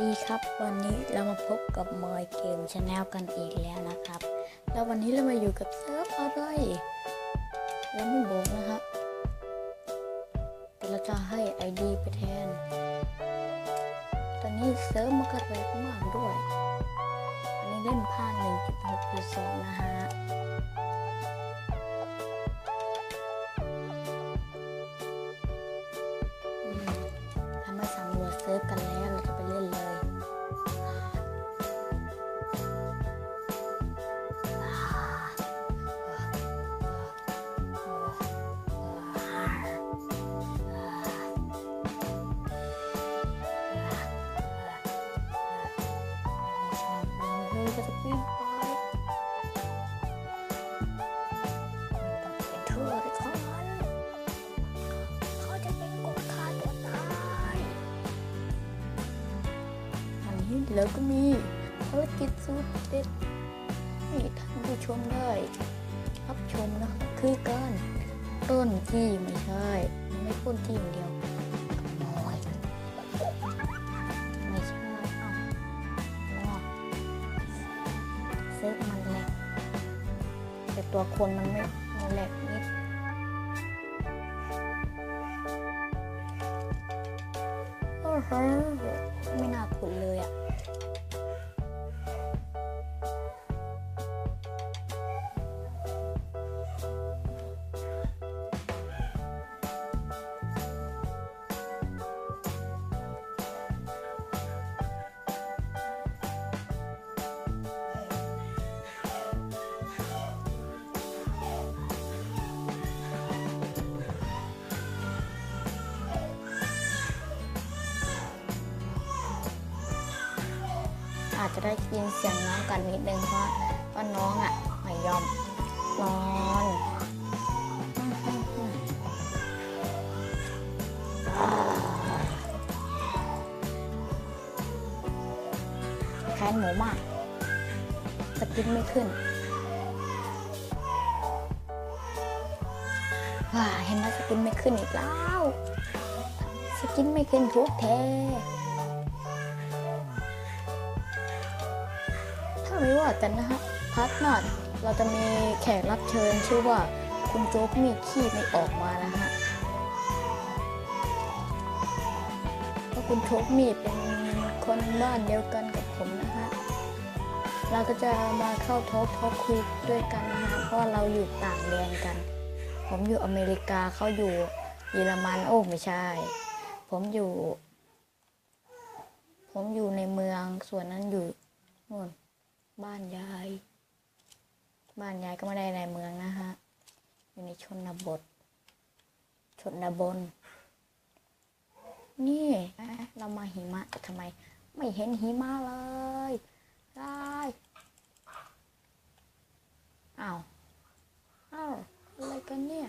ดีครับวันนี้เรามาพบกับมอยเกมชาแนลกันอีกแล้วนะครับ แล้ววันนี้เรามาอยู่กับเซิร์ฟอะไรเราไม่บอกนะฮะแต่เราจะให้ ID ไปแทน ตอนนี้เซิร์ฟมันก็แรงมากด้วย อันนี้เล่นผ่าน1.6.2นะฮะ จะปีนไปต้องเป็นเธอที่เขาเขาจะเป็นคนฆ่าตัวตายอันนี้แล้วก็มีภารกิจสุดเด็ดให้ท่านผู้ชมได้รับชมนะคะคือการปล้นที่ไม่ใช่ ไม่ปล้นที่อย่างเดียว มันแหลกแต่ตัวคนมันไม่แหลกนิดไม่น่าขุดเลยอะ จะได้ยินเสียงน้องกันนิดนึงเพราะว่าน้องอะไม่ยอมนอนแค้นหมูมากสกินไม่ขึ้นว้าเห็นไหมสกินไม่ขึ้นอีกแล้ว สกินไม่ขึ้นทุกแท้ ถ้าไม่ว่ากันนะฮะพัทนัดเราจะมีแขกรับเชิญชื่อว่าคุณโจ๊กมีขี้ไม่ออกมานะฮะเพราะคุณโจ๊กมีเป็นคนบ้านเดียวกันกับผมนะฮะ เราก็จะมาเข้าทอล์กทอล์กคุยด้วยกันนะฮะ เพราะเราอยู่ต่างแดนกัน ผมอยู่อเมริกาเขาอยู่เยอรมันโอ้ไม่ใช่ ผมอยู่ ผมอยู่ในเมืองส่วนนั้นอยู่นู่น บ้านยาย บ้านยายก็ไม่ได้ในเมืองนะฮะ อยู่ในชนบท ชนบน นี่เรามาหิมะทำไม ไม่เห็นหิมะเลยได้อ้าว อ้าว อะไรกันเนี่ย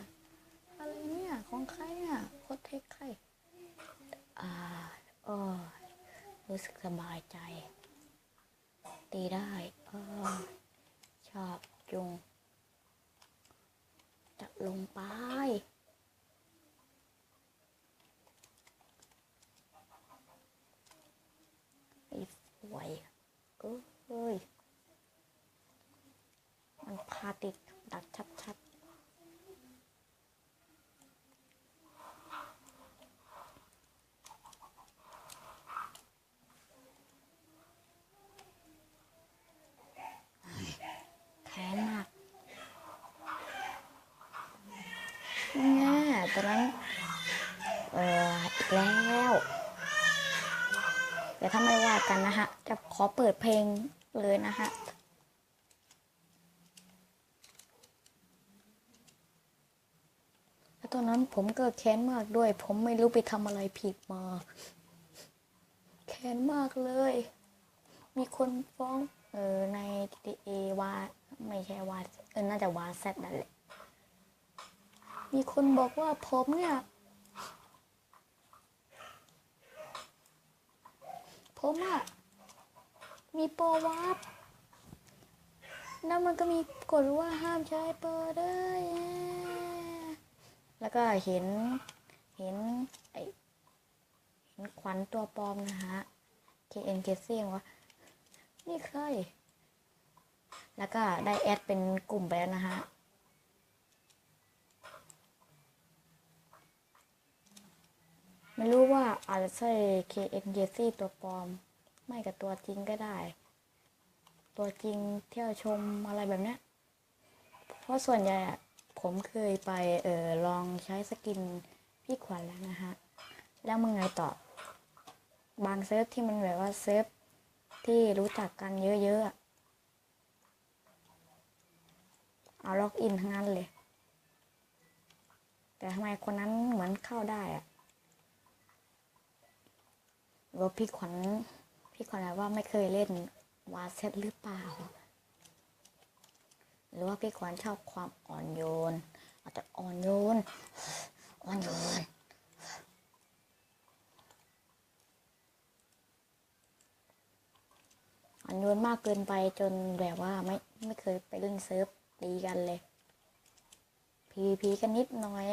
อะไรเนี่ย ของใครเนี่ยโคตรเทคใคร อ่า โอ้ยรู้สึกสบายใจ ตีได้เออชอบจุงจะลงไป ไอ้สวยเอ้ย มันพาติดดักชัดๆ แค้นมากแง่ ตอนนั้นเอออีกแล้วแต่ถ้าไม่ว่ากันนะฮะ จะขอเปิดเพลงเลยนะฮะแล้วตอนนั้นผมก็แค้นมากด้วย ผมไม่รู้ไปทำอะไรผิดมา แค้นมากเลย มีคนฟ้อง เออใน GTA ว่า ไม่ใช่ว่าเออน่าจะว่าแซดนั่นแหละ มีคนบอกว่าผมเนี่ย ผมอะมีโปรวาร์ปแล้วมันก็มีกฎว่าห้ามใช้โปรเด้แล้วก็เห็น เห็นไอเห็นขวัญตัวปลอมนะฮะ KN g a z i n g วะนี่เคย แล้วก็ได้แอดเป็นกลุ่มไปแล้วนะฮะ ไม่รู้ว่าอาจจะใช่ KN g a z i ตัวปลอม ไม่กับตัวจริงก็ได้ ตัวจริงเที่ยวชมอะไรแบบเนี้ยเพราะส่วนใหญ่ผมเคยไปเออลองใช้สกินพี่ขวัญแล้วนะฮะ แล้วมึงไงต่อ บางเซิร์ฟที่มันแบบว่าเซิร์ฟที่รู้จักกันเยอะๆ เอาล็อกอินทั้งนั้นเลย แต่ทำไมคนนั้นเหมือนเข้าได้อะ ว่าพี่ขวัญพี่ขวัญว่าไม่เคยเล่นวาเซตหรือเปล่า หรือว่าพี่ขวัญชอบความอ่อนโยน อาจจะอ่อนโยน อ่อนโยนอ่อนโยนมากเกินไปจนแบบว่าไม่ไม่เคยไปเล่นเซิร์ฟตีกันเลย PVP กันนิดหน่อย